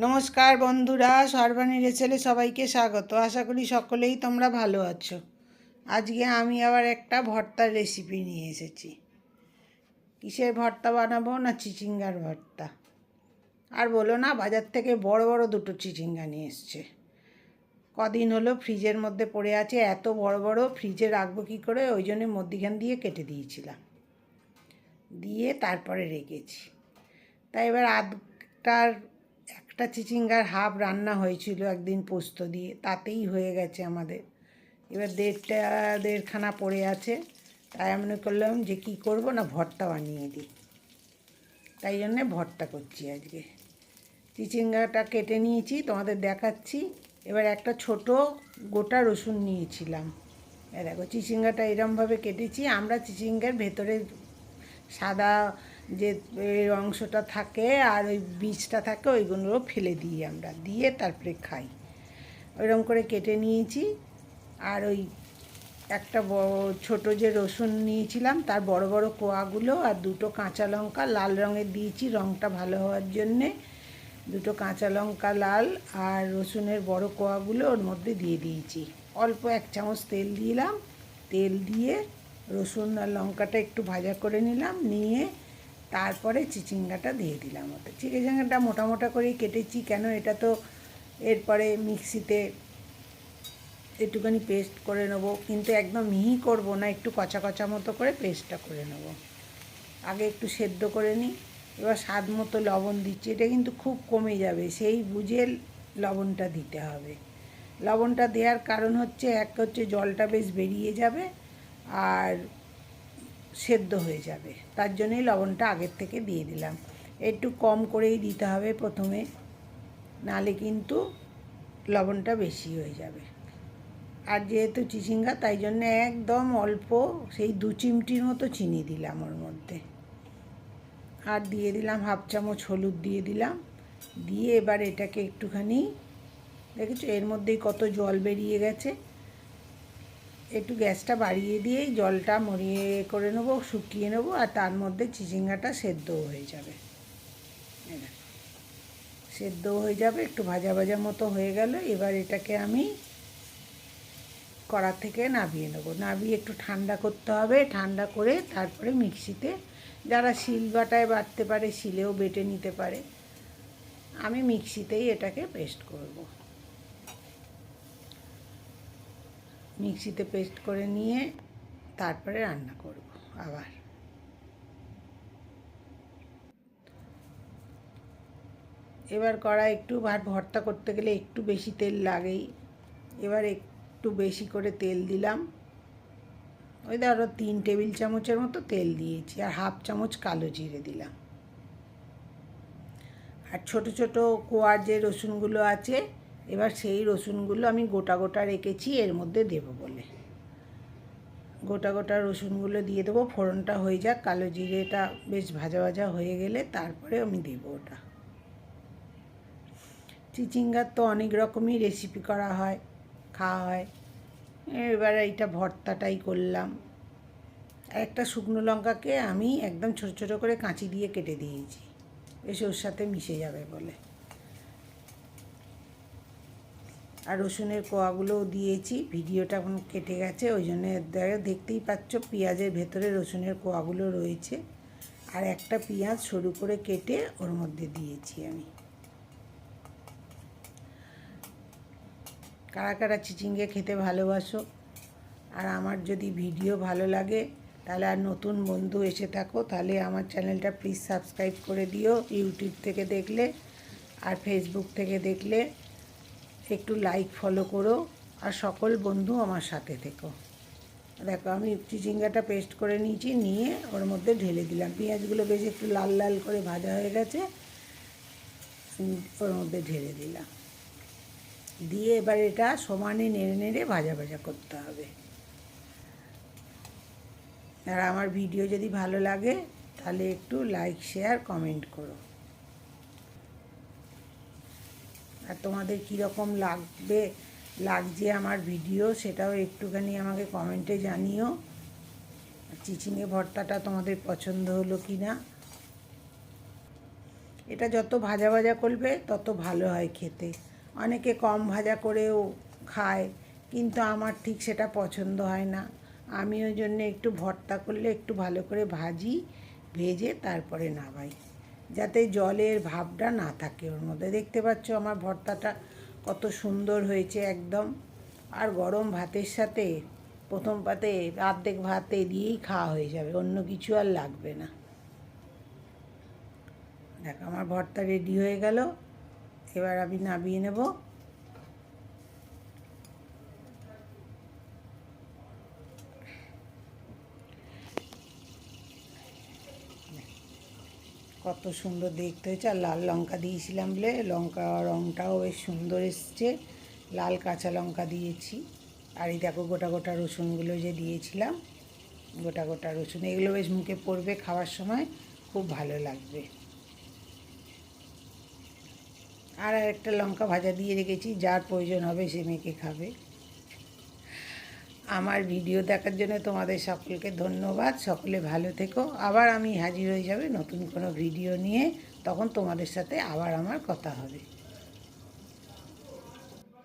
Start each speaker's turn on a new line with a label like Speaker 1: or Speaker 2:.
Speaker 1: নমস্কার বন্ধুরা সর্বাণী রেচেলে সবাইকে স্বাগত। আশা করি সকলেই তোমরা ভালো আছো। আজকে আমি আবার একটা ভর্তার রেসিপি নিয়ে এসেছি। কিসের ভর্তা বানাবো না চিচিঙ্গার ভর্তা? আর বলো না, বাজার থেকে বড় বড় দুটো চিচিঙ্গা নিয়ে এসছে। কদিন হলো ফ্রিজের মধ্যে পড়ে আছে, এত বড় বড় ফ্রিজে রাখব কী করে? ওই জন্য মধ্যিখান দিয়ে কেটে দিয়েছিলাম। দিয়ে তারপরে রেখেছি। তাই এবার আধটার একটা চিচিঙ্গার হাফ রান্না হয়েছিল একদিন পোস্ত দিয়ে, তাতেই হয়ে গেছে আমাদের। এবার দেড়টা, দেড়খানা পড়ে আছে, তাই আমি মনে করলাম যে কী করব না, ভর্তা বানিয়ে দিই। তাই জন্যে ভর্তা করছি আজকে। চিচিঙ্গাটা কেটে নিয়েছি, তোমাদের দেখাচ্ছি। এবার একটা ছোট গোটা রসুন নিয়েছিলাম। দেখো, চিচিঙ্গাটা এরমভাবে কেটেছি, আমরা চিচিঙ্গার ভেতরে সাদা যে অংশটা থাকে আর ওই বীজটা থাকে ওইগুলো ফেলে দিই আমরা, দিয়ে তারপরে খাই। ওইরকম করে কেটে নিয়েছি। আর ওই একটা ছোটো যে রসুন নিয়েছিলাম, তার বড় বড় কোয়াগুলো আর দুটো কাঁচা লঙ্কা, লাল রঙের দিয়েছি রঙটা ভালো হওয়ার জন্যে। দুটো কাঁচা লঙ্কা, লাল আর রসুনের বড় কোয়াগুলো ওর মধ্যে দিয়ে দিয়েছি। অল্প এক চামচ তেল দিলাম। তেল দিয়ে রসুন আর লঙ্কাটা একটু ভাজা করে নিলাম, নিয়ে তারপরে চিচিঙ্গাটা দিয়ে দিলাম ওতে। চিচিঙ্গাটা মোটা মোটা করেই কেটেছি, কেন এটা তো এরপরে মিক্সিতে একটুখানি পেস্ট করে নেব, কিন্তু একদম মিহি করব না, একটু কচা কচা মতো করে পেস্টটা করে নেব। আগে একটু সেদ্ধ করে নিই, এবার স্বাদ মতো লবণ দিচ্ছি, এটা কিন্তু খুব কমে যাবে, সেই বুঝে লবণটা দিতে হবে। লবণটা দেওয়ার কারণ হচ্ছে, এক হচ্ছে জলটা বেশ বেরিয়ে যাবে, আর সেদ্ধ হয়ে যাবে। তার জন্যই লবণটা আগের থেকে দিয়ে দিলাম। একটু কম করেই দিতে হবে প্রথমে, নালে কিন্তু লবণটা বেশি হয়ে যাবে। আর যেহেতু চিচিঙ্গা, তাই জন্য একদম অল্প সেই দু চিমটির মতো চিনি দিলাম ওর মধ্যে। আর দিয়ে দিলাম হাফ চামচ হলুদ দিয়ে দিলাম। দিয়ে এবার এটাকে একটুখানি, দেখেছ? এর মধ্যেই কত জল বেরিয়ে গেছে। একটু গ্যাসটা বাড়িয়ে দিয়েই জলটা মরিয়ে করে নেব, শুকিয়ে নেব, আর তার মধ্যে চিচিঙ্গাটা সেদ্ধ হয়ে যাবে। সেদ্ধ হয়ে যাবে, একটু ভাজা ভাজা মতো হয়ে গেল। এবার এটাকে আমি কড়া থেকে নাবিয়ে নেব। নাবিয়ে একটু ঠান্ডা করতে হবে, ঠান্ডা করে তারপরে মিক্সিতে, যারা শিল বাটায় বাটতে পারে, শিলেও বেটে নিতে পারে, আমি মিক্সিতেই এটাকে পেস্ট করব। মিক্সিতে পেস্ট করে নিয়ে তারপরে রান্না করব আবার। এবার কড়া একটু ভাত ভর্তা করতে গেলে একটু বেশি তেল লাগেই। এবার একটু বেশি করে তেল দিলাম। ওই ধরো তিন টেবিল চামচের মতো তেল দিয়েছি আর হাফ চামচ কালো জিরে দিলাম। আর ছোট ছোট কোয়ার যে রসুনগুলো আছে এবার সেই রসুনগুলো আমি গোটা গোটা রেখেছি, এর মধ্যে দেব বলে। গোটা গোটা রসুনগুলো দিয়ে দেবো, ফোড়নটা হয়ে যাক, কালো জিরেটা বেশ ভাজা ভাজা হয়ে গেলে তারপরে আমি দেব ওটা। চিচিঙ্গার তো অনেক রকমই রেসিপি করা হয়, খাওয়া হয়। এবার এইটা ভর্তাটাই করলাম। একটা শুকনো লঙ্কাকে আমি একদম ছোটো ছোটো করে কাঁচি দিয়ে কেটে দিয়েছি, বেশ ওর সাথে মিশে যাবে বলে। আর রসুনের কোয়াগুলোও দিয়েছি। ভিডিওটা এখন কেটে গেছে, ওই জন্য দেখতেই পাচ্ছ পেঁয়াজের ভেতরে রসুনের কোয়াগুলো রয়েছে। আর একটা পেঁয়াজ সরু করে কেটে ওর মধ্যে দিয়েছি আমি। কারা কারা চিচিঙ্গে খেতে ভালোবাসো, আর আমার যদি ভিডিও ভালো লাগে, তাহলে আর নতুন বন্ধু এসে থাকো, তাহলে আমার চ্যানেলটা প্লিজ সাবস্ক্রাইব করে দিও, ইউটিউব থেকে দেখলে আর ফেসবুক থেকে দেখলে। একটু লাইক ফলো করো আর সকল বন্ধু আমার সাথে থেকো। দেখো, আমি চিচিঙ্গাটা পেস্ট করে নিয়েছি, নিয়ে ওর মধ্যে ঢেলে দিলাম। পেঁয়াজগুলো বেশ একটু লাল লাল করে ভাজা হয়ে গেছে ওর মধ্যে ঢেলে দিলাম। দিয়ে এবার এটা সমানে নেড়ে নেড়ে ভাজা ভাজা করতে হবে। আর আমার ভিডিও যদি ভালো লাগে, তাহলে একটু লাইক শেয়ার কমেন্ট করো। আর তোমাদের কীরকম লাগবে, লাগছে আমার ভিডিও সেটাও একটুখানি আমাকে কমেন্টে জানিও। চিচিঙে ভর্তাটা তোমাদের পছন্দ হলো কি না এটা যত ভাজা ভাজা করবে, তত ভালো হয় খেতে। অনেকে কম ভাজা করেও খায়, কিন্তু আমার ঠিক সেটা পছন্দ হয় না। আমি ওই জন্য একটু ভর্তা করলে একটু ভালো করে ভাজি, ভেজে তারপরে নামাই। যাতে জলের ভাবটা না থাকে। ওর মধ্যে দেখতে পাচ্ছ আমার ভর্তাটা কত সুন্দর হয়েছে একদম। আর গরম ভাতের সাথে প্রথম পাতে অর্ধেক ভাতে দিয়েই খাওয়া হয়ে যাবে, অন্য কিছু আর লাগবে না। দেখ, আমার ভর্তা রেডি হয়ে গেল। এবার আমি নামিয়ে নেব। কত সুন্দর দেখতে হয়েছে। আর লাল লঙ্কা দিয়েছিলাম বলে, লঙ্কা রঙটাও বেশ সুন্দর এসছে। লাল কাঁচা লঙ্কা দিয়েছি। আর এই দেখো গোটা গোটা রসুনগুলো যে দিয়েছিলাম, গোটা গোটা রসুন, এগুলো বেশ মুখে পড়বে খাওয়ার সময়, খুব ভালো লাগবে। আর একটা লঙ্কা ভাজা দিয়ে রেখেছি, যার প্রয়োজন হবে সে মেখে খাবে। আমার ভিডিও দেখার জন্য তোমাদের সকলকে ধন্যবাদ। সকলে ভালো থেকো। আবার আমি হাজির হয়ে যাবে নতুন কোনো ভিডিও নিয়ে। তখন তোমাদের সাথে আবার আমার কথা হবে।